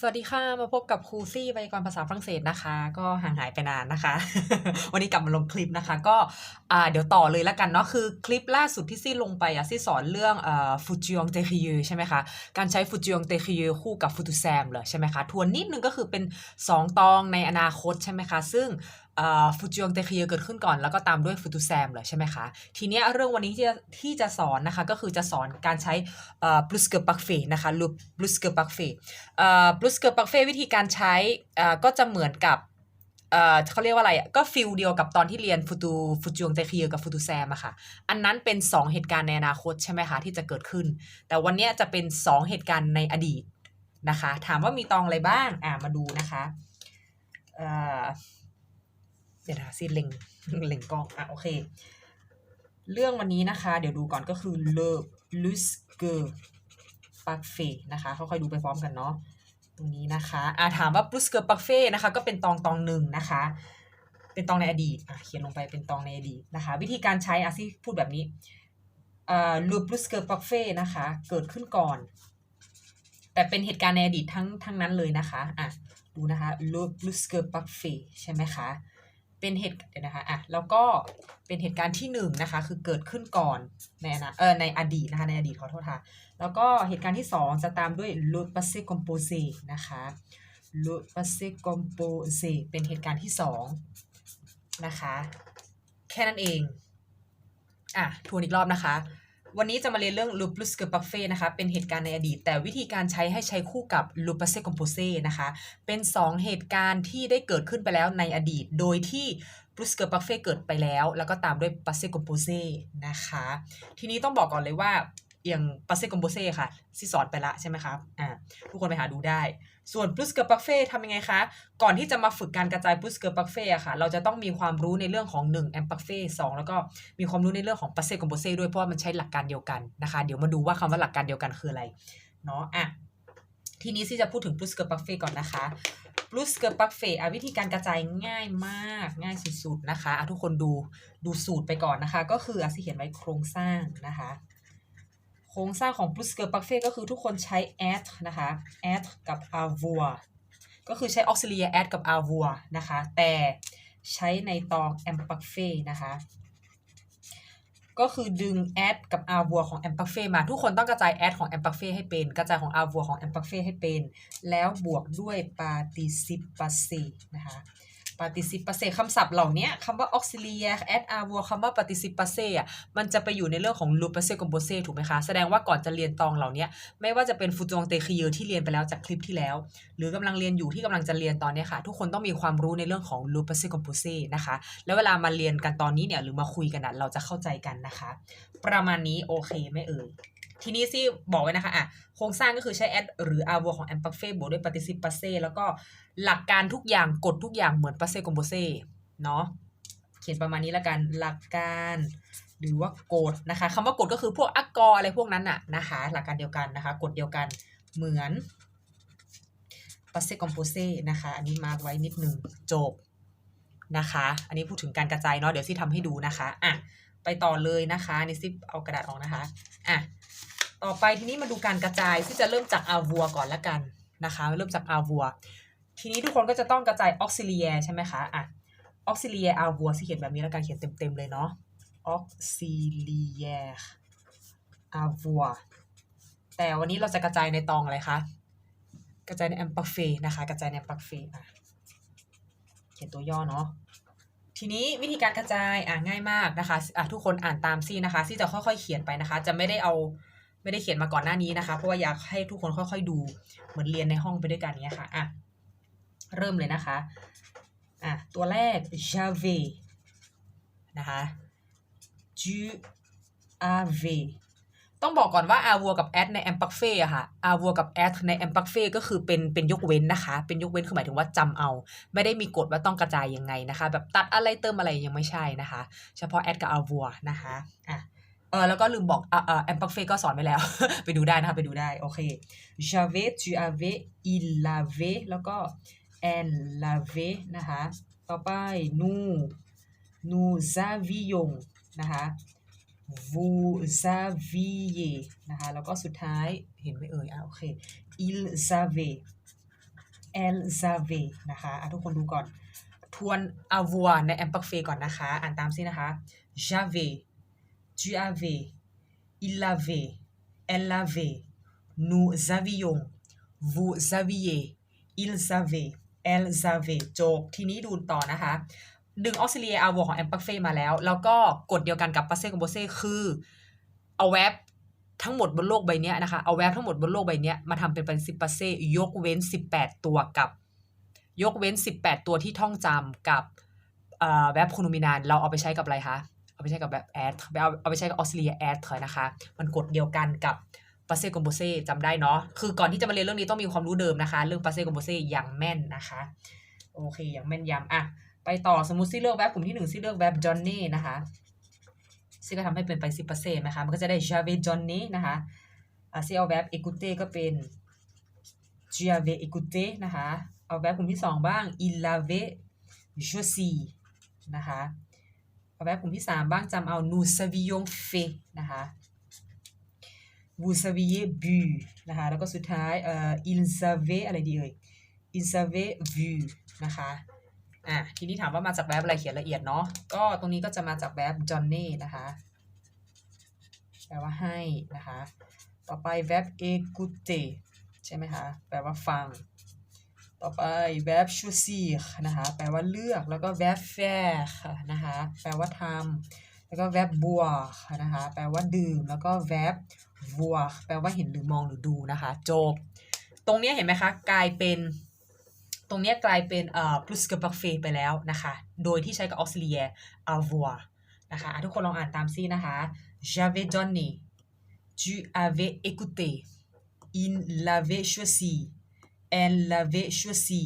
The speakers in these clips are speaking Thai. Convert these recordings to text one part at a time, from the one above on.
สวัสดีค่ะ มาพบกับครูซี่ไวยากรภาษาฝรั่งเศสนะคะ ก็ห่างหายไปนานนะคะ วันนี้กลับมาลงคลิปนะคะ ก็เดี๋ยวต่อเลยแล้วกันเนาะคือคลิปล่าสุดที่ซี่ลงไปอะซี่สอนเรื่องฟูจิองเตคิยใช่ไหมคะ การใช้ฟูจิองเตคิยคู่กับฟูตุแซมเลยใช่ไหมคะ ทวนนิดนึงก็คือเป็น 2 ตองในอนาคตใช่ไหมคะ ซึ่ง ฟูจิองเตคิยเกิดขึ้นก่อน แล้วก็ตามด้วยฟูตุแซมเลยใช่ไหมคะ ทีนี้เรื่องวันนี้ที่จะที่จะสอนนะคะ ก็คือจะสอนการใช้เอ่อ plus que parfait นะคะ loop plus que parfait เอ่อ plus que parfait วิธีการใช้ก็จะเหมือนกับเขาเรียกว่าอะไรก็ฟิลเดียวกับตอนที่เรียนฟูตูฟูจวงเตคียกับฟูตูแซมอะค่ะ อันนั้นเป็น 2 เหตุการณ์ในอนาคตใช่ไหมคะที่จะเกิดขึ้น แต่วันนี้จะเป็น 2 เหตุการณ์ในอดีตนะคะ ถามว่ามีตองอะไรบ้าง อ่ามาดูนะคะ เอ่อเดี๋ยวนะสิเล็งเล็งกล้องอะโอเค เรื่องวันนี้นะคะ เดี๋ยวดูก่อนก็คือ le plus que parfait นะคะค่อยๆดูไปพร้อมกันเนาะตรงนี้นะคะอ่าถามว่า plus que parfait นะคะก็เป็นตองตองหนึ่งนะคะ เป็นตองในอดีตอะเขียนลงไปเป็นตองในอดีตนะคะ วิธีการใช้อาซี่พูดแบบนี้เอ่อ le plus que parfait นะคะเกิดขึ้นก่อน แต่เป็นเหตุการณ์ในอดีตทั้งทั้งนั้นเลยนะคะอะดูนะคะ le plus que parfait ใช่ไหมคะ เป็นเหตุเดี๋ยวนะคะอะแล้วก็เป็นเหตุการณ์ที่หนึ่งนะคะ คือเกิดขึ้นก่อนในอนาเออในอดีตนะคะในอดีตขอโทษค่ะแล้วก็เหตุการณ์ที่สองจะตามด้วยลูปัสเซคอมโปเซนะคะลูปัสเซคอมโปเซเป็นเหตุการณ์ที่สองนะคะ แค่นั้นเองอะทวนอีกรอบนะคะ วันนี้จะมาเรียนเรื่อง le plus que parfait นะคะ เป็นเหตุการณ์ในอดีต แต่วิธีการใช้ให้ใช้คู่กับ le passé composé นะคะ เป็น 2 เหตุการณ์ที่ได้เกิดขึ้นไปแล้วในอดีต โดยที่ plus que parfait เกิดไปแล้ว แล้วก็ตามด้วย passé composé นะคะ ทีนี้ต้องบอกก่อนเลยว่า อย่าง passé composé ค่ะที่สอนไปละใช่ไหมครับอ่าทุกคนไปหาดูได้ ส่วน plus que parfait ทำยังไงคะ ก่อนที่จะมาฝึกการกระจาย plus que parfait อะค่ะ เราจะต้องมีความรู้ในเรื่องของ1 imparfait 2แล้วก็มีความรู้ในเรื่องของ passé composé ด้วยเพราะว่ามันใช้หลักการเดียวกันนะคะ เดี๋ยวมาดูว่าคำว่าหลักการเดียวกันคืออะไรเนาะอะทีนี้ที่จะพูดถึง plus que parfait ก่อนนะคะ plus que parfait อะวิธีการกระจายง่ายมากง่ายสุดๆนะคะอะทุกคนดูดูสูตรไปก่อนนะคะ ก็คืออะที่เขียนไว้โครงสร้างนะคะ โครงสร้างของ plus que parfait ก็คือทุกคนใช้ add นะคะ add กับ avoir ก็คือใช้ auxiliary add กับ avoir นะคะ แต่ใช้ในตอง imparfait นะคะ ก็คือดึง add กับ avoir ของ imparfait มาทุกคนต้องกระจาย add ของ imparfait ให้เป็น กระจายของ avoir ของ imparfait ให้เป็น แล้วบวกด้วย participe passé นะคะ participe passé คำศัพท์เหล่านี้คำว่า auxiliary add avoir คำว่า participe passé อะมันจะไปอยู่ในเรื่องของ le passé composé ถูกไหมคะ แสดงว่าก่อนจะเรียนตองเหล่านี้ไม่ว่าจะเป็นฟูจงเตคิเยที่เรียนไปแล้วจากคลิปที่แล้ว หรือกำลังเรียนอยู่ที่กำลังจะเรียนตอนนี้ค่ะ ทุกคนต้องมีความรู้ในเรื่องของ le passé composé นะคะ แล้วเวลามาเรียนกันตอนนี้เนี่ยหรือมาคุยกันอะเราจะเข้าใจกันนะคะ ประมาณนี้โอเคไหม่เอ่ย ทีนี้ซี่บอกไว้นะคะอะโครงสร้างก็คือใช้ add หรือ avoir ของ imparfait บวกด้วย participe passé แล้วก็หลักการทุกอย่างกฎทุกอย่างเหมือน passé composé เนาะเขียนประมาณนี้แล้วกันหลักการหรือว่ากฎนะคะคำว่ากฎก็คือพวกอักกออะไรพวกนั้นน่ะนะคะ หลักการเดียวกันนะคะกฎเดียวกันเหมือน passé composé นะคะ อันนี้มาร์กไว้นิดนึงจบนะคะ อันนี้พูดถึงการกระจายเนาะเดี๋ยวซี่ทำให้ดูนะคะอะ ไปต่อเลยนะคะนี่ซิปเอากระดาษออกนะคะอะต่อไปทีนี้มาดูการกระจายที่จะเริ่มจากอาวัวก่อนละกันนะคะ เริ่มจากอาวัว ทีนี้ทุกคนก็จะต้องกระจายออกซิเลียใช่ไหมคะอะออกซิเลียอาวัวที่เขียนแบบนี้ล้วกันเขียนเต็มๆเลยเนาะออกซิเลียอาวัวแต่วันนี้เราจะกระจายในตองอะไรคะ กระจายในแอมปักเฟนะคะ กระจายในแอมปักเฟอะ เขียนตัวย่อเนาะ ทีนี้วิธีการกระจายอะง่ายมากนะคะอะทุกคนอ่านตามซี่นะคะซี่จะค่อยๆ เขียนไปนะคะ จะไม่ได้เอาไม่ได้เขียนมาก่อนหน้านี้นะคะ เพราะว่าอยากให้ทุกคนค่อย ๆ ดูเหมือนเรียนในห้องไปด้วยกันเนี้ยค่ะอะเริ่มเลยนะคะอะตัวแรก j'avais นะคะ tu avais ต้องบอกก่อนว่า avoir กับ at ใน imparfait อะค่ะ avoir กับ at ใน imparfait ก็คือเป็นเป็นยกเว้นนะคะ เป็นยกเว้นคือหมายถึงว่าจำเอา ไม่ได้มีกฎว่าต้องกระจายยังไงนะคะ แบบตัดอะไรเติมอะไรยังไม่ใช่นะคะ เฉพาะ add กับ avoir นะคะอะเออแล้วก็ลืมบอกอ่าอ่า imparfait ก็สอนไปแล้ว ไปดูได้นะคะ ไปดูได้ โอเค j'avais tu avais il avait แล้วก็ elle l'avait นะคะ ต่อไป nous nous avions นะคะ vous aviez นะคะ แล้วก็สุดท้ายเห็นไหมเอ่ย อะ โอเค ils avaient elles avaient นะคะอะทุกคนดูก่อน ทวน avoir ใน imperfect ก่อนนะคะ อ่านตามซินะคะ j'avais tu avais il avait elle avait nous avions vous aviez ils avaient elles avaient จบทีนี้ดูต่อนะคะ ดึง auxiliary avoir ของ imperfect มาแล้ว แล้วก็กฎเดียวกันกับ passé composé คือเอาแวบทั้งหมดบนโลกใบเนี้ยนะคะเอาแวบทั้งหมดบนโลกใบเนี้ยมาทำเป็น participe passé ยกเว้น 18 ตัวกับ ยกเว้น 18 ตัวที่ท่องจำกับเอ่อ verb pronominal เราเอาไปใช้กับอะไรคะเอาไปใช้กับแบบ add เอาเอาไปใช้กับ auxiliary add เถอะนะคะ มันกฎเดียวกันกับ passé composé จำได้เนาะคือก่อนที่จะมาเรียนเรื่องนี้ต้องมีความรู้เดิมนะคะ เรื่อง passé composé อย่างแม่นนะคะ โอเคอย่างแม่นยำอะ ไปต่อสมมติซี่เลือก verb กลุ่มที่หนึ่งซี่เลือก verb Johnny นะคะซี่ก็ทำให้เป็น participe passé นะคะมันก็จะได้ j'avais Johnny นะคะอะซี่เอา verb écouter ก็เป็น tu avais écouté นะคะเอา verb กลุ่มที่สองบ้าง il avait je suis นะคะเอา verb กลุ่มที่สามบ้างจำเอา nous savions fait นะคะ vous saviez bu นะคะแล้วก็สุดท้ายเอ่อ ils avaient อะไรดีเอ่ย ils avaient vu นะคะ อะทีนี้ถามว่ามาจาก verb อะไรเขียนละเอียดเนาะก็ตรงนี้ก็จะมาจาก verb Johnny นะคะแปลว่าให้นะคะ ต่อไป verb écouter ใช่ไหมคะแปลว่าฟัง ต่อไป verb choisir นะคะแปลว่าเลือกแล้วก็ verb faire นะคะแปลว่าทำแล้วก็ verb boire นะคะแปลว่าดื่มแล้วก็ verb voir แปลว่าเห็นหรือมองหรือดูนะคะจบ ตรงนี้เห็นไหมคะกลายเป็น ตรงนี้กลายเป็นเอ่อ plus que parfait ไปแล้วนะคะ โดยที่ใช้กับ auxiliaire avoir นะคะะทุกคนลองอ่านตามซินะคะ j'avais donné tu avais écouté il l'avait choisi elle l'avait choisi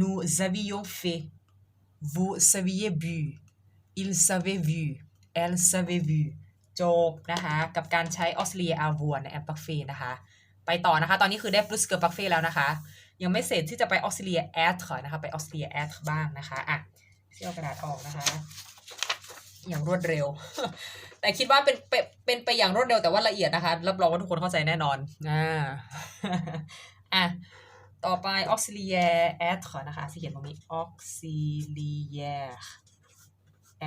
nous avions fait vous saviez bu il savait vu elle savait vu จบนะคะ กับการใช้ auxiliaire avoir ใน imperfect นะคะ ไปต่อนะคะ ตอนนี้คือได้ plus que parfait แล้วนะคะ ยังไม่เสร็จที่จะไป auxiliaire être นะคะไป auxiliaire être บ้างนะคะอะที่เอากระดาษออกนะคะ อย่างรวดเร็ว แต่คิดว่าเป็นเป็นเป็นไปอย่างรวดเร็วแต่ว่าละเอียดนะคะ รับรองว่าทุกคนเข้าใจแน่นอนอ่าอะต่อไป auxiliaire être นะคะที่เขียนตรงนี้ auxiliaire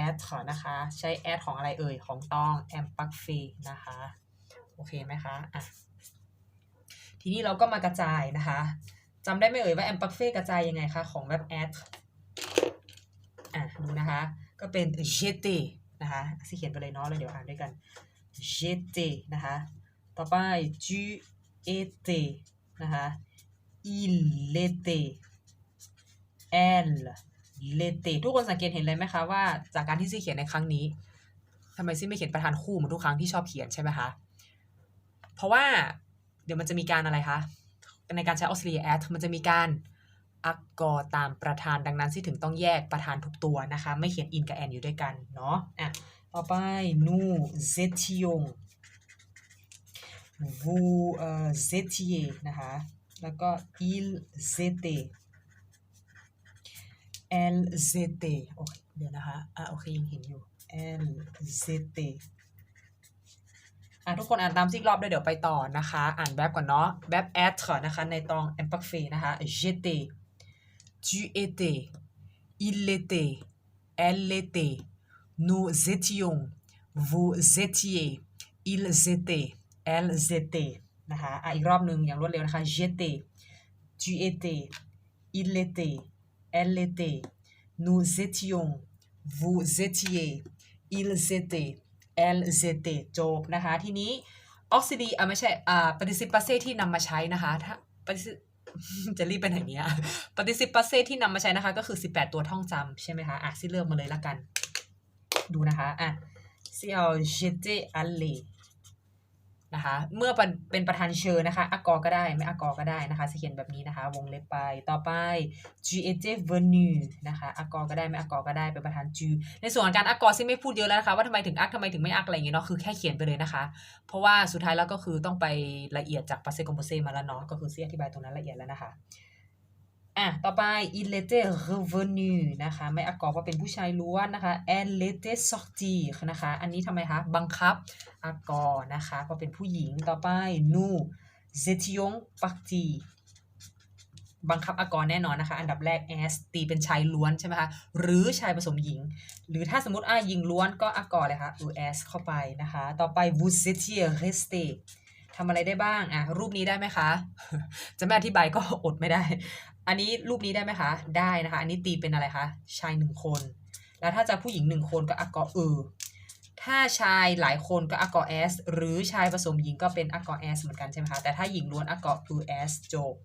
être นะคะ ใช้ être ของอะไรเอ่ย ของต้อง imperfect นะคะ โอเคไหมคะอะทีนี้เราก็มากระจายนะคะ จำได้ไหมเอ่ยว่า imperfect กระจายยังไงคะ ของแบบ être อะดูนะคะ ก็เป็น j'étais นะคะสิเขียนไปเลยเนาะแล้วเดี๋ยวอ่านด้วยกัน j'étais นะคะ ต่อไป tu étais นะคะ il l'était elle l'été ทุกคนสังเกตเห็นเลยไหมคะว่าจากการที่ซี่เขียนในครั้งนี้ทำไมซี่ไม่เขียนประธานคู่เหมือนทุกครั้งที่ชอบเขียนใช่ไหมคะ เพราะว่าเดี๋ยวมันจะมีการอะไรคะ ในการใช้ auxiliary add มันจะมีการอักกอตามประธานดังนั้นที่ถึงต้องแยกประธานทุกตัวนะคะ ไม่เขียน in กับ and อยู่ด้วยกันเนาะอะต่อไป nous étions vous euh, étiez นะคะแล้วก็ ils étaient elles étaient โอเคเดี๋ยวนะคะอะโอเคยังเห็นอยู่ elles étaient อะทุกคนอ่านตามซิกรอบด้วยเดี๋ยวไปต่อนะคะ อ่านแบบก่อนเนาะแบบ être นะคะ ในตอง imperfect นะคะ j'étais tu étais il était elle était nous étions vous étiez ils étaient elles étaient นะคะอะอีกรอบหนึ่งอย่างรวดเร็วนะคะ j'étais tu étais il était elle était nous étions vous étiez ils étaient elles étaient จบนะคะ ทีนี้ออกซิดีอะไม่ใช่อ่า participe passé ที่นำมาใช้นะคะถ้าจะรีบไปไหนเนี้ย participe passé ที่นำมาใช้นะคะ ก็คือ 18 ตัวท่องจำใช่ไหมคะ อะซิเลือกมาเลยละกัน ดูนะคะ อะซิเอา j'étais allé นะคะ เมื่อเป็นเป็นประธานเชิญนะคะอากอก็ได้ไม่อากอก็ได้นะคะจะเขียนแบบนี้นะคะ วงเล็บไปต่อไป tu étais venu นะคะอากอก็ได้ไม่อากอก็ได้เป็นประธาน tu ในส่วนของการอากอซิไม่พูดเยอะแล้วนะคะว่าทำไมถึงอักทำไมถึงไม่อักอะไรอย่างเงี้ยเนาะคือแค่เขียนไปเลยนะคะ เพราะว่าสุดท้ายแล้วก็คือต้องไปละเอียดจาก passé composé มาแล้วเนาะก็คือเสียอธิบายตรงนั้นละเอียดแล้วนะคะ อะ ต่อไป il était revenu นะคะ ไม่อากอเพราะเป็นผู้ชายล้วนนะคะ elle était sortie นะคะ อันนี้ทำไมคะ บังคับอากอนะคะเพราะเป็นผู้หญิง ต่อไป nous étions partis บังคับอากรแน่นอนนะคะ อันดับแรก s ตีเป็นชายล้วนใช่ไหมคะ หรือชายผสมหญิง หรือถ้าสมมติอะหญิงล้วนก็อากรเลยค่ะ us เข้าไปนะคะ ต่อไป vous étiez resté ทำอะไรได้บ้าง อะ รูปนี้ได้ไหมคะ จะไม่อธิบายก็อดไม่ได้ อันนี้รูปนี้ได้ไหมคะ ได้นะคะ อันนี้ตีเป็นอะไรคะ ชายหนึ่งคน แล้วถ้าจะผู้หญิงหนึ่งคนก็อากรเออ ถ้าชายหลายคนก็อากกอ s หรือชายผสมหญิงก็เป็นอากกอ s เหมือนกันใช่ไหมคะ แต่ถ้าหญิงล้วนอากกอ us จบ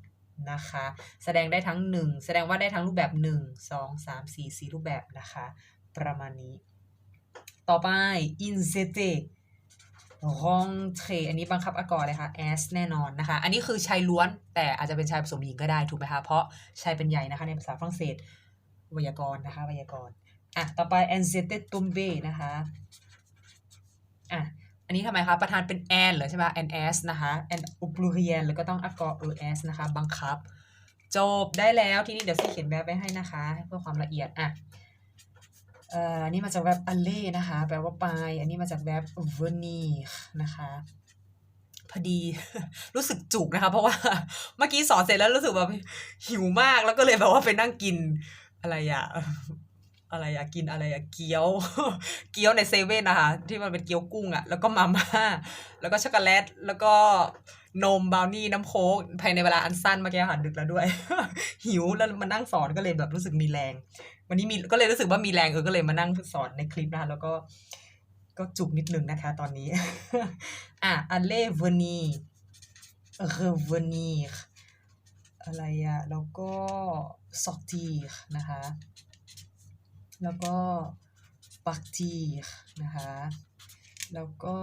นะคะ แสดงได้ทั้ง 1 แสดงว่าได้ทั้งรูปแบบ 1 2 3 4 4 รูปแบบนะคะ ประมาณนี้ ต่อไป in c t rentre อันนี้บังคับอากอเลยค่ะ s แน่นอนนะคะ อันนี้คือชายล้วน แต่อาจจะเป็นชายผสมหญิงก็ได้ถูกไหมคะ เพราะชายเป็นใหญ่นะคะ ในภาษาฝรั่งเศสไวยากรณ์นะคะไวยากรณ์อะ ต่อไป en c t tombé นะคะอะอันนี้ทำไมคะ ประธานเป็น and เหรอใช่ไหม and s นะคะ and au pluriel แล้วก็ต้อง accord es นะคะ บังคับ จบได้แล้ว ทีนี้เดี๋ยวซี่เขียนแบบไว้ให้นะคะ เพื่อความละเอียดอะ อ่ออันนี้มาจากแวบ aller นะคะ แปลว่าไปอันนี้มาจากแวบ venir นะคะพอดีรู้สึกจุกนะคะ เพราะว่าเมื่อกี้สอนเสร็จแล้วรู้สึกแบบหิวมากแล้วก็เลยแบบว่าไปนั่งกินอะไรอะอะไรอะกินอะไรอะเกี๊ยว เกี๊ยวในเซเว่นนะคะ ที่มันเป็นเกี๊ยวกุ้งอะแล้วก็มาม่าแล้วก็ช็อกโกแลตแล้วก็ นมบราวนี่น้ำโค้กภายในเวลาอันสั้นมื่อกี้ค่ะดึกแล้วด้วย หิวแล้วมานั่งสอนก็เลยแบบรู้สึกมีแรง วันนี้มีก็เลยรู้สึกว่ามีแรงเออก็เลยมานั่งสอนในคลิปนะคะแล้วก็ ก็จุกนิดนึงนะคะ ตอนนี้ อะ aller venir revenir อะไรอะแล้วก็ sortir นะคะ แล้วก็ partir นะคะ แล้วก็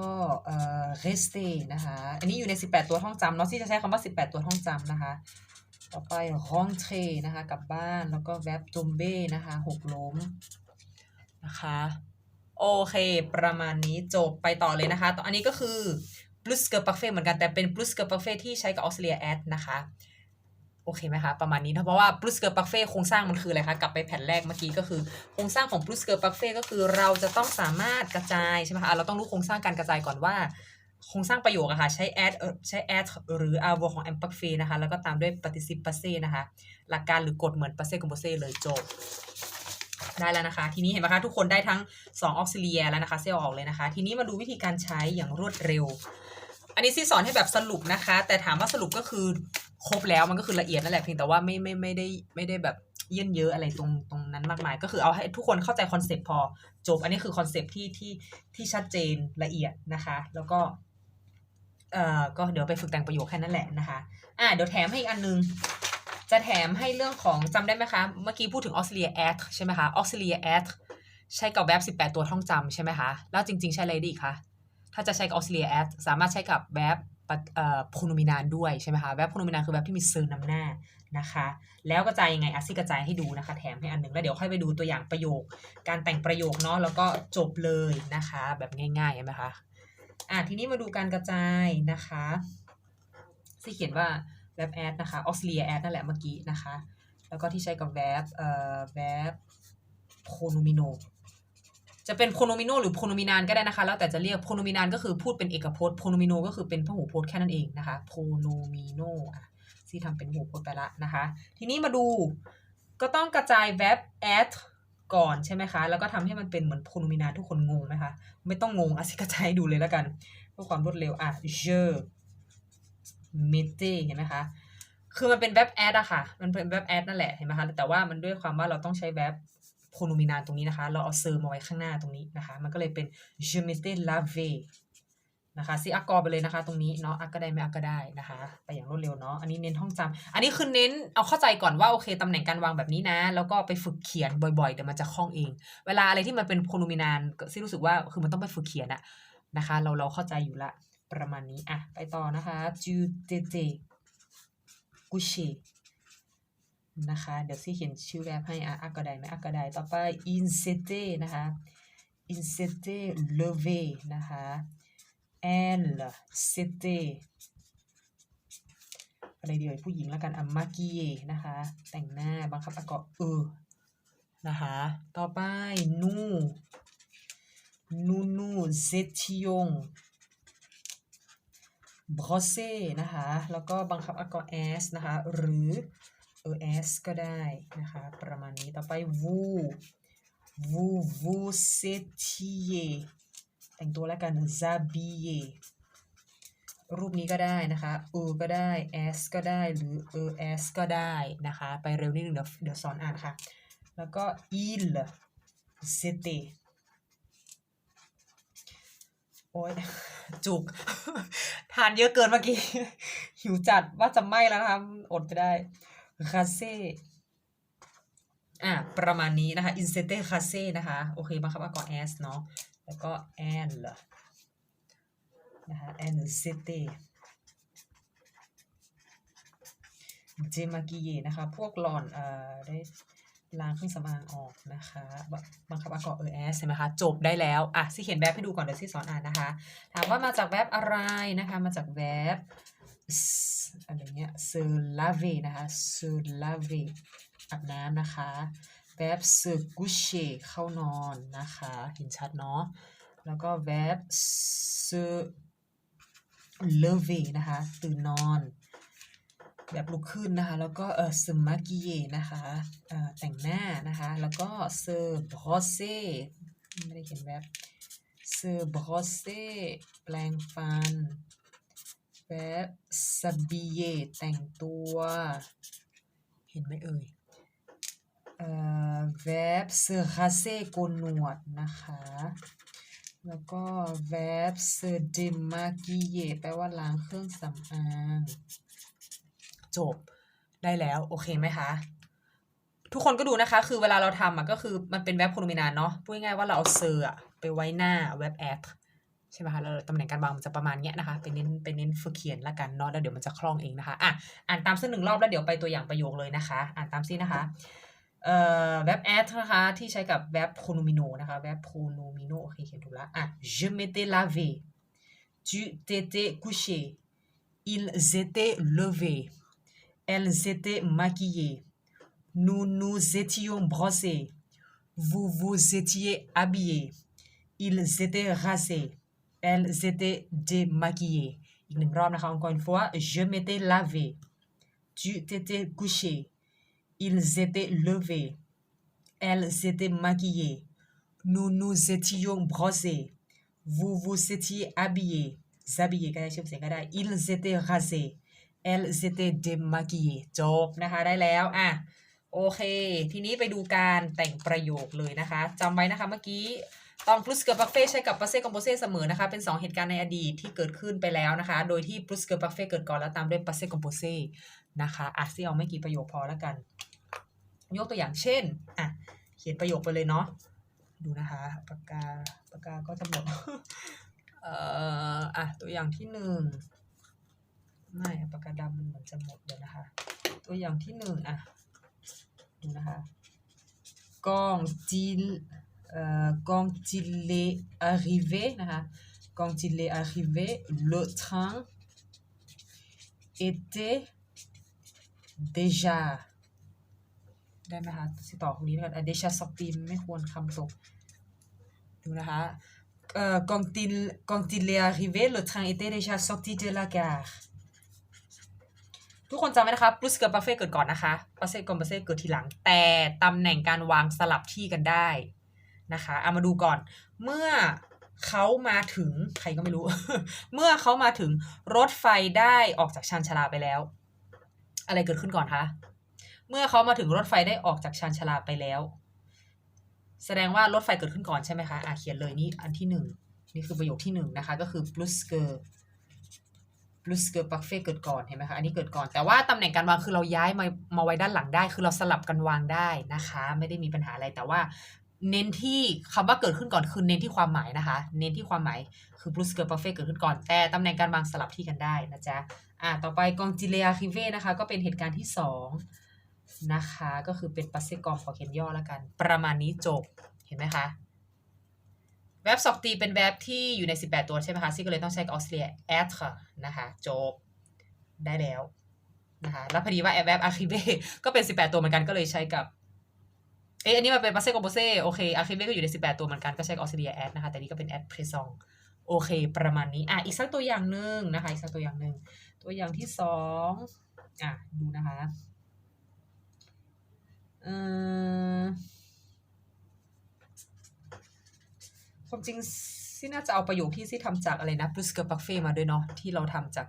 เอ่อ rester นะคะ อันนี้อยู่ใน 18 ตัวท่องจำเนาะที่จะใช้คำว่า 18 ตัวท่องจำนะคะ ต่อไป rentre นะคะกลับบ้านแล้วก็ verb tomber นะคะหกล้มนะคะโอเค ประมาณนี้จบไปต่อเลยนะคะต่ออันนี้ก็คือ plus que parfait เหมือนกันแต่เป็น plus que parfait ที่ใช้กับ auxiliary at นะคะ โอเคไหมคะประมาณนี้นะเพราะว่า plus que parfait โครงสร้างมันคืออะไรคะกลับไปแผ่นแรกเมื่อกี้ก็คือโครงสร้างของ plus que parfait ก็คือเราจะต้องสามารถกระจายใช่ไหมคะเราต้องรู้โครงสร้างการกระจายก่อนว่าโครงสร้างประโยคอะค่ะใช้ add เอ่อใช้ add หรือ avoir ของ imperfect นะคะ แล้วก็ตามด้วย participle นะคะ หลักการหรือกฎเหมือน passé composé เลยจบ ได้แล้วนะคะ ทีนี้เห็นไหมคะ ทุกคนได้ทั้ง2 auxiliary แล้วนะคะ เซลล์ออกเลยนะคะ ทีนี้มาดูวิธีการใช้อย่างรวดเร็ว อันนี้ซี่สอนให้แบบสรุปนะคะ แต่ถามว่าสรุปก็คือครบแล้วมันก็คือละเอียดนั่นแหละเพียงแต่ว่าไม่ไม่ไม่ได้ไม่ได้แบบเยื่นเยอะอะไรตรงตรงนั้นมากมาย ก็คือเอาให้ทุกคนเข้าใจคอนเซปต์พอจบ อันนี้คือคอนเซปต์ที่ที่ที่ชัดเจนละเอียดนะคะ แล้วก็เอ่อก็เดี๋ยวไปฝึกแต่งประโยคแค่นั้นแหละนะคะ อะเดี๋ยวแถมให้อีกอันนึง จะแถมให้เรื่องของจำได้ไหมคะ เมื่อกี้พูดถึง auxiliary at ใช่ไหมคะ auxiliary at ใช้กับ verb 18 ตัวท่องจำใช่ไหมคะ แล้วจริง ๆ ใช้อะไรดีคะ ถ้าจะใช้กับ auxiliary at สามารถใช้กับ verb เอ่อ pronominal ด้วยใช่ไหมคะ verb pronominal คือ verb ที่มีเซอร์นำหน้านะคะ แล้วกระจายยังไงอาซี่กระจายให้ดูนะคะ แถมให้อันหนึ่งแล้วเดี๋ยวค่อยไปดูตัวอย่างประโยค การแต่งประโยคเนาะแล้วก็จบเลยนะคะ แบบง่ายๆเห็นไหมคะอะทีนี้มาดูการกระจายนะคะซี่เขียนว่า verb add นะคะ auxiliary add นั่นแหละเมื่อกี้นะคะ แล้วก็ที่ใช้กับ verb เอ่อ verb pronominal จะเป็น pronominal หรือ pronominal ก็ได้นะคะ แล้วแต่จะเรียก pronominal ก็คือพูดเป็นเอกพจน์ pronominal ก็คือเป็นพหูพจน์แค่นั้นเองนะคะ pronominal อะที่ทำเป็นพหูพจน์ไปละนะคะ ทีนี้มาดูก็ต้องกระจาย verb add ก่อนใช่ไหมคะ แล้วก็ทำให้มันเป็นเหมือน pronominal ทุกคนงงไหมคะ ไม่ต้องงงอะสิกระจายให้ดูเลยแล้วกันเพื่อความรวดเร็วอะ je mette เห็นไหมคะคือมันเป็น verb add อะค่ะ มันเป็น verb add นั่นแหละเห็นไหมคะแต่ว่ามันด้วยความว่าเราต้องใช้ verb pronominal ตรงนี้นะคะ เราเอาเซอร์มาไว้ข้างหน้าตรงนี้นะคะ มันก็เลยเป็น je mette lavé นะคะซีอักกอไปเลยนะคะตรงนี้เนาะอักก็ได้ไม่อักก็ได้นะคะ ไปอย่างรวดเร็วเนาะอันนี้เน้นท่องจำอันนี้คือเน้นเอาเข้าใจก่อนว่าโอเคตำแหน่งการวางแบบนี้นะ แล้วก็ไปฝึกเขียนบ่อยๆเดี๋ยวมันจะคล่องเอง เวลาอะไรที่มันเป็น pronominal ก็ซีรู้สึกว่าคือมันต้องไปฝึกเขียนอะนะคะ เราเราเข้าใจอยู่ละประมาณนี้อะไปต่อนะคะ tu t'étais couché นะคะ เดี๋ยวซี่เขียนชื่อแวบให้อะอักก็ได้ไหมอักก็ได้ต่อไป il s'était นะคะ il s'était levé นะคะ elle s'était อะไรเดียวผู้หญิงแล้วกันอะ maquillée นะคะ แต่งหน้าบังคับอะก็เออนะคะ ต่อไป nous nous nous étions brossé นะคะ แล้วก็บังคับอากอ s นะคะ หรือ es ก็ได้นะคะ ประมาณนี้ต่อไป vous vous vous é t i e แต่งตัวแล้วกัน habiller รูปนี้ก็ได้นะคะเออก็ได้ s ก็ได้หรือเออ s ก็ได้นะคะ ไปเร็วนิดนึงเดี๋ยวเดี๋ยวสอนอ่านค่ะ แล้วก็ il c'était โอ้ยจุก ทานเยอะเกินเมื่อกี้ หิวจัดว่าจะไหม้แล้วนะคะ อดจะได้ คาเซ่อะประมาณนี้นะคะอินเซเตคาเซ่นะคะ โอเคบังคับว่าก่อน s เนาะแล้วก็ and นะคะ and เซเตเจมากิเยนะคะ พวกหลอนเอ่อได้ล้างเครื่องสำอางออกนะคะบังคับว่ากอเออ s ใช่ไหมคะ จบได้แล้วอะซี่เขียนแวบให้ดูก่อนเดี๋ยวซี่สอนอ่านนะคะ ถามว่ามาจากแวบอะไรนะคะ มาจากแวบ อะไรเงี้ย se laver นะคะ se laver อาบน้ำนะคะ verb se coucher เข้านอนนะคะเห็นชัดเนาะแล้วก็ verb se lever นะคะตื่นนอน แบบลุกขึ้นนะคะ แล้วก็เออ se maquiller นะคะเออแต่งหน้านะคะ แล้วก็ se brosser ไม่ได้เขียน verb se brosser แปลงฟัน verb s'habiller แต่งตัว เห็นไหมเอ่ยเอ่อ verb se raser โกนหนวดนะคะ แล้วก็ verb se démaquiller แปลว่าล้างเครื่องสำอาง จบได้แล้ว โอเคไหมคะทุกคนก็ดูนะคะ คือเวลาเราทำอะก็คือมันเป็น verb โคโนมินานเนาะพูดง่ายๆว่าเราเอา ser อะไปไว้หน้า verb act ใช่ไหมคะแล้วตำแหน่งการวางมันจะประมาณเนี้ยนะคะไปเน้นไปเน้นฝึกเขียนละกันเนาะแล้วเดี๋ยวมันจะคล่องเองนะคะอะอ่านตามส้นหนึ่งรอบแล้วเดี๋ยวไปตัวอย่างประโยคเลยนะคะ อ่านตามซินะคะเอ่อ verb act นะคะที่ใช้กับ verb pronomino นะคะ verb pronomino โอเคเขียนถูกล้วอะ je m'étais lavé tu t'étais couché ils étaient levés elles étaient maquillées nous nous étions brossés vous vous étiez habillés ils étaient rasés elles étaient démaquillées อีกหนึ่งรอบนะคะ encore une fois je m'étais lavé tu t'étais couché ils étaient levés elles étaient maquillées nous nous étions brossés vous vous étiez habillés habillés ก็ได้ชื่อเสียงก็ได้ ils étaient rasés elles étaient démaquillées จบนะคะ ได้แล้วอะโอเค ทีนี้ไปดูการแต่งประโยคเลยนะคะจำไว้นะคะเมื่อกี้ ตอน plus เกิด parfait ใช้กับ passé composé เสมอนะคะ เป็น 2 เหตุการณ์ในอดีตที่เกิดขึ้นไปแล้วนะคะ โดยที่ plus เกิด parfait เกิดก่อนแล้วตามด้วย passé composé นะคะอะซี่เอาไม่กี่ประโยคพอแล้วกัน ยกตัวอย่างเช่นอะเขียนประโยคไปเลยเนาะดูนะคะปากกาปากกาก็จะหมดเอ่ออะตัวอย่างที่หนึ่งไม่ปากกาดำมันเหมือนจะหมดเดี๋ยวนะคะ ตัวอย่างที่หนึ่งอะดูนะคะ quand il euh, quand il est arrivé นะคะ quand il est arrivé le train était déjà ได้ไหมคะสิต่อตรงนี้แล้วกันอะ déjà sorti ไม่ควรคำตก ดูนะคะเอ่อ quand il quand il est arrivé le train était déjà sorti de la gare ทุกคนจำไว้นะคะ plus กิด parfait เกิดก่อนนะคะ passé composé เกิดทีหลัง แต่ตำแหน่งการวางสลับที่กันได้ นะคะเอามาดูก่อน เมื่อเขามาถึงใครก็ไม่รู้ เมื่อเขามาถึงรถไฟได้ออกจากชานชาลาไปแล้ว อะไรเกิดขึ้นก่อนคะเมื่อเขามาถึงรถไฟได้ออกจากชานชาลาไปแล้ว แสดงว่ารถไฟเกิดขึ้นก่อนใช่ไหมคะอะเขียนเลยนี่อันที่หนึ่งนี่คือประโยคที่หนึ่งนะคะ ก็คือ plus เกิด plus เกิด parfait เกิดก่อนเห็นไหมคะอันนี้เกิดก่อนแต่ว่าตำแหน่งการวางคือเราย้ายมามาไว้ด้านหลังได้ คือเราสลับกันวางได้นะคะ ไม่ได้มีปัญหาอะไรแต่ว่า เน้นที่คำว่าเกิดขึ้นก่อนคือเน้นที่ความหมายนะคะ เน้นที่ความหมายคือ plus เกิด parfait เกิดขึ้นก่อนแต่ตำแหน่งการวางสลับที่กันได้นะจ๊ะอะต่อไป quand il est arrivé นะคะก็เป็นเหตุการณ์ที่สองนะคะ ก็คือเป็น passé com ขอเขียนย่อแล้วกัน ประมาณนี้จบเห็นไหมคะแวบสอกตีเป็นแวบที่อยู่ใน 18 ตัวใช่ไหมคะซี่ก็เลยต้องใช้ออสเตรีย être นะคะจบได้แล้วนะคะแล้วพอดีว่าแวบ arrivé ก็เป็น 18 ตัวเหมือนกันก็เลยใช้กับ เอ๊ะอันนี้มันเป็น passé composé โอเค arrivé ก็อยู่ใน 18 ตัวเหมือนกันก็ใช้ออสเตรีย être นะคะ แต่นี่ก็เป็น être présent โอเค ประมาณนี้อะอีกสักตัวอย่างหนึ่งนะคะ อีกสักตัวอย่างหนึ่งตัวอย่างที่สองอะดูนะคะเอ่อความจริงซี่น่าจะเอาประโยคที่ซี่ทำจากอะไรนะ p l u s que parfait มาด้วยเนาะที่เราทำจาก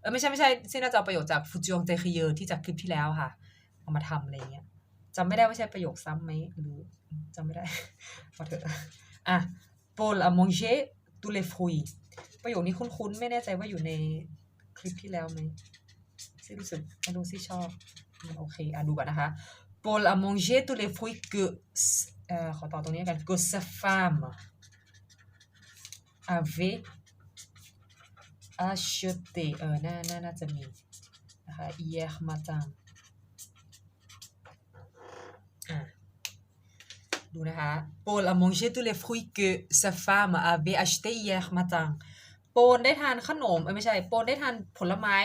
เออไม่ใช่ไม่ใช่ซี่น่าจะเอาประโยคจาก f u j i o n t e r i e r ที่จากคลิปที่แล้วค่ะ เอามาทำอะไรเงี้ย จำไม่ได้ว่าใช่ประโยคซ้ำไหมหรือจำไม่ได้พอเถอะอะ Paul a mangé tous les fruits ประโยคนี้คุ้นๆ ไม่แน่ใจว่าอยู่ในคลิปที่แล้วไหมซี่รู้สึกไม่รู้ซี่ชอบมันโอเค อะดูก่อนนะคะ Paul a mangé tous les fruits que เอ่อขอต่อตรงนี้กัน que sa femme avait acheté เออน่าน่าน่าจะมีนะคะ hier matin อะ ดูนะคะ Paul a mangé tous les fruits que sa femme avait acheté hier matin โปนได้ทานขนมไม่ใช่โปนได้ทานผลไม้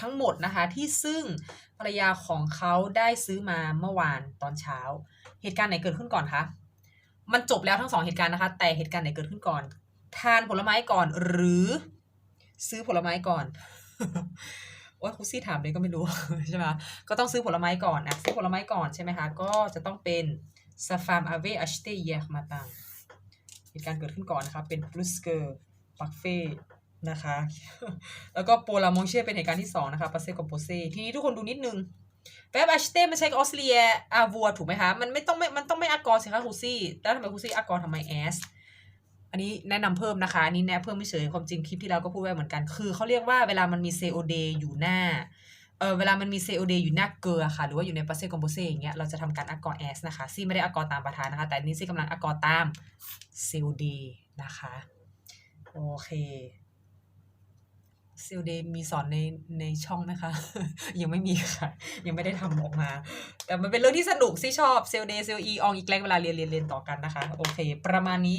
ทั้งหมดนะคะ ที่ซึ่งภรรยาของเขาได้ซื้อมาเมื่อวานตอนเช้า เหตุการณ์ไหนเกิดขึ้นก่อนคะ มันจบแล้วทั้งสองเหตุการณ์นะคะ แต่เหตุการณ์ไหนเกิดขึ้นก่อน ทานผลไม้ก่อนหรือซื้อผลไม้ก่อนโอ้ยครูซี่ถามเลยก็ไม่รู้ใช่ไหมก็ต้องซื้อผลไม้ก่อนนะซื้อผลไม้ก่อนใช่ไหมคะ ก็จะต้องเป็น sa femme avait acheté hier matin เหตุการณ์เกิดขึ้นก่อนนะคะเป็น brusque parfait นะคะ แล้วก็โปลามองเช่เป็นเหตุการณ์ที่สองนะคะ passe composé ทีนี้ทุกคนดูนิดนึง verb acheter มันใช้ออสเตรียอาวัวถูกไหมคะ มันไม่ต้องไม่ มันต้องไม่อากรสิคะครูซี่ แล้วทำไมครูซี่อากรทำไม s อันนี้แนะนำเพิ่มนะคะ อันนี้แนะเพิ่มไม่เฉยความจริงคลิปที่แล้วก็พูดไว้เหมือนกัน คือเขาเรียกว่าเวลามันมี COD อยู่หน้า เออเวลามันมี COD อยู่หน้าเกลือค่ะ หรือว่าอยู่ใน passe composé อย่างเงี้ยเราจะทำการอากร s นะคะซี่ไม่ได้อากร์ตามประธานนะคะ แต่นี้ซี่กำลังอากร์ตาม COD นะคะ โอเคซีลเดมีสอนในในช่องไหมคะ ยังไม่มีค่ะ ยังไม่ได้ทำออกมา แต่มันเป็นเรื่องที่สนุกซี่ชอบเซลเดเซลอีอองอีกแกล้งเวลาเรียนเรียนเรียนต่อกันนะคะ โอเค ประมาณนี้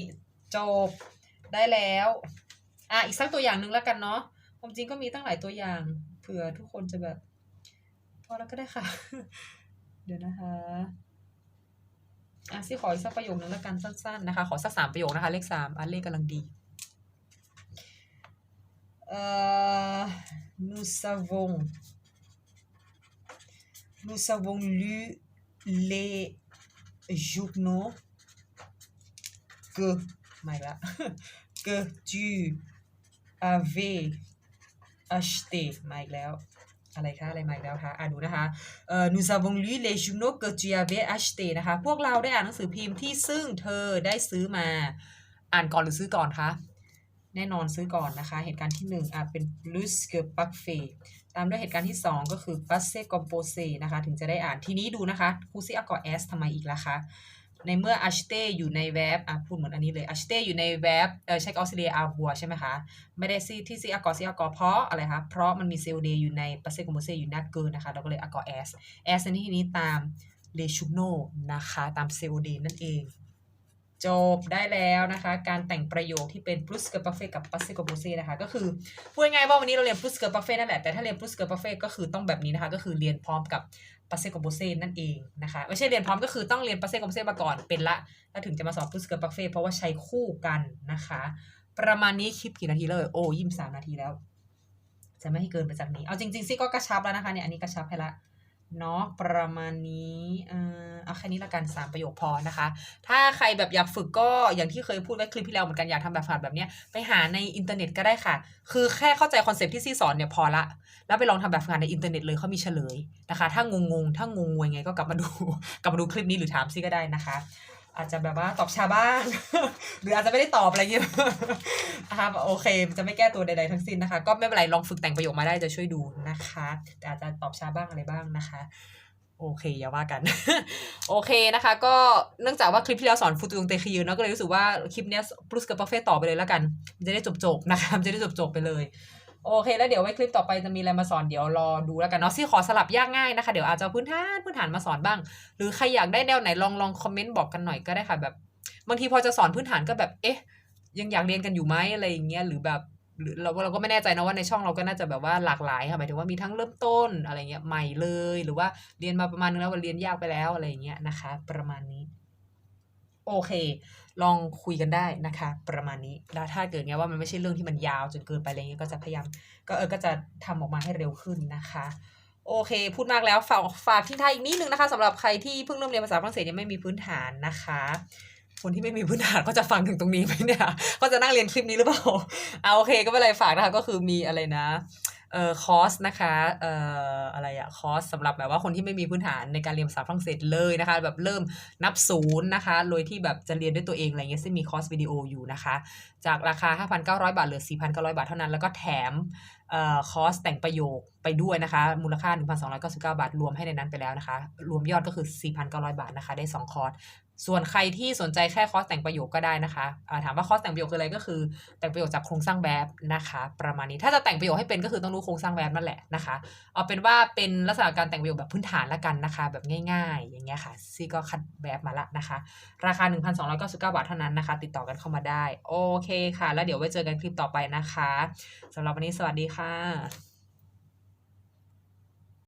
จบได้แล้วอะอีกสักตัวอย่างหนึ่งแล้วกันเนาะความจริงก็มีตั้งหลายตัวอย่างเผื่อทุกคนจะแบบ พอแล้วก็ได้ค่ะ เดี๋ยวนะคะอะซี่ขออีกสักประโยคนึงแล้วกันสั้นๆนะคะ ขอสักสามประโยคนะคะ เลขสามอะเลขกำลังดี Euh, nous savons, nous avons lu les journaux que, my God, que tu avais acheté มา อะไรคะอะไรมาอีกแล้วคะอ่านดูนะคะเอ่อ nous avons lu les journaux que tu avais acheté นะคะ พวกเราได้อ่านหนังสือพิมพ์ที่ซึ่งเธอได้ซื้อมา อ่านก่อนหรือซื้อก่อนคะแน่นอนซื้อก่อนนะคะ เหตุการณ์ที่1อะเป็น plus que parfait ตามด้วยเหตุการณ์ที่ 2 ก็คือ passé composé นะคะ ถึงจะได้อ่านทีนี้ดูนะคะครูซี่อากอ s ทำไมอีกล่ะคะ ในเมื่ออัชเต้อยู่ในแวบอะพูดเหมือนอันนี้เลยอัชเต้อยู่ในแวบเออเช็คออสเตรเลียอาหัวใช่ไหมคะ ไม่ได้ซีที่ซีอากอซีอากอเพราะอะไรคะเพราะมันมีเซลเดย์อยู่ในปาเซกุโมเซอยู่หน้าเกินนะคะ เราก็เลยอากอแอสแอสในที่นี้ตามเลชูโนนะคะ ตามเซลเดย์นั่นเอง จบได้แล้วนะคะ การแต่งประโยคที่เป็น plus que parfait กับ passé composé นะคะก็คือพูดง่ายๆว่าวันนี้เราเรียน plus que parfait นั่นแหละแต่ถ้าเรียน plus que parfait ก็คือต้องแบบนี้นะคะ ก็คือเรียนพร้อมกับ passé composé นั่นเองนะคะไม่ใช่เรียนพร้อมก็คือต้องเรียน passé composé มาก่อนเป็นละแล้วถึงจะมาสอน plus que parfait เพราะว่าใช้คู่กันนะคะ ประมาณนี้คลิปกี่นาทีเลยโอ้ยี่สามนาทีแล้ว จะไม่ให้เกินไปจากนี้เอาจริงๆซี่ก็กระชับแล้วนะคะเนี่ยอันนี้กระชับให้ละ เนาะประมาณนี้เอ่อเอาแค่นี้ละกันสามประโยคพอนะคะ ถ้าใครแบบอยากฝึกก็อย่างที่เคยพูดไว้คลิปที่แล้วเหมือนกันอยากทำแบบฝันแบบเนี้ยไปหาในอินเทอร์เน็ตก็ได้ค่ะ คือแค่เข้าใจคอนเซปต์ที่ซี่สอนเนี่ยพอละ แล้วไปลองทำแบบฝึกงานในอินเทอร์เน็ตเลยเขามีเฉลยนะคะ ถ้างงงถ้างงงยังไงก็กลับมาดู กลับมาดูคลิปนี้หรือถามซี่ก็ได้นะคะ อาจจะแบบว่าตอบชาบ้าง หรืออาจจะไม่ได้ตอบอะไรเงี้ยนะคะโอเค จะไม่แก้ตัวใดๆทั้งสิ้นนะคะ ก็ไม่เป็นไรลองฝึกแต่งประโยคมาได้จะช่วยดูนะคะแต่อาจจะตอบชาบ้างอะไรบ้างนะคะโอเคอย่าว่ากัน โอเคนะคะ ก็เนื่องจากว่าคลิปที่แล้วสอนฟูตุงเตคิยืนเนาะก็เลยรู้สึกว่าคลิปเนี้ยปลุสกับปาเฟ่ต่อไปเลยแล้วกัน จะได้จบๆนะคะจะได้จบๆไปเลย โอเค แล้วเดี๋ยวไว้คลิปต่อไปจะมีอะไรมาสอนเดี๋ยวรอดูแล้วกันเนาะซี่ขอสลับยากง่ายนะคะ เดี๋ยวอาจจะพื้นฐานพื้นฐานมาสอนบ้าง หรือใครอยากได้แนวไหนลองลองคอมเมนต์บอกกันหน่อยก็ได้ค่ะแบบ บางทีพอจะสอนพื้นฐานก็แบบเอ๊ะ ยังอยากเรียนกันอยู่ไหมอะไรอย่างเงี้ยหรือแบบหรือเราเราก็ไม่แน่ใจนะว่าในช่องเราก็น่าจะแบบว่าหลากหลายค่ะหมายถึงว่ามีทั้งเริ่มต้นอะไรเงี้ยใหม่เลย หรือว่าเรียนมาประมาณนึงแล้วก็เรียนยากไปแล้วอะไรอย่างเงี้ยนะคะ ประมาณนี้ โอเค ลองคุยกันได้นะคะ ประมาณนี้แล้วถ้าเกิดเนี้ยว่ามันไม่ใช่เรื่องที่มันยาวจนเกินไปอะไรเงี้ยก็จะพยายามก็เออก็จะทำออกมาให้เร็วขึ้นนะคะโอเค พูดมากแล้วฝากฝากทิ้งท้ายอีกนิดนึงนะคะสำหรับใครที่เพิ่งเริ่มเรียนภาษาฝรั่งเศสยังไม่มีพื้นฐานนะคะ คนที่ไม่มีพื้นฐานก็จะฟังถึงตรงนี้ไหมเนี่ยก็จะนั่งเรียนคลิปนี้หรือเปล่าเอาโอเคก็ไม่เป็นไรฝากนะคะก็คือมีอะไรนะ เอ่อคอร์สนะคะเอ่ออะไรอะคอร์สสำหรับแบบว่าคนที่ไม่มีพื้นฐานในการเรียนภาษาฝรั่งเศสเลยนะคะ แบบเริ่มนับศูนย์นะคะโดยที่แบบจะเรียนด้วยตัวเองอะไรเงี้ยซึ่งมีคอร์สวิดีโออยู่นะคะ จากราคา 5,900 บาทเหลือ 4,900 บาทเท่านั้น แล้วก็แถมเอ่อคอร์สแต่งประโยคไปด้วยนะคะ มูลค่า 1,299 บาท รวมให้ในนั้นไปแล้วนะคะ รวมยอดก็คือ 4,900 บาทนะคะ ได้ 2 คอร์ส ส่วนใครที่สนใจแค่คอร์สแต่งประโยคก็ได้นะคะถามว่าคอร์สแต่งประโยคคืออะไรก็คือ แต่งประโยคจากโครงสร้างแบบนะคะ ประมาณนี้ถ้าจะแต่งประโยคให้เป็นก็คือต้องรู้โครงสร้างแบบนั่นแหละนะคะ เอาเป็นว่าเป็นลักษณะการแต่งประโยคแบบพื้นฐานละกันนะคะ แบบง่าย ๆ อย่างเงี้ยค่ะซี่ก็คัดแบบมาละนะคะ ราคา 1,299 บาทเท่านั้นนะคะ ติดต่อกันเข้ามาได้ โอเคค่ะ แล้วเดี๋ยวไว้เจอกันคลิปต่อไปนะคะสำหรับวันนี้สวัสดีค่ะ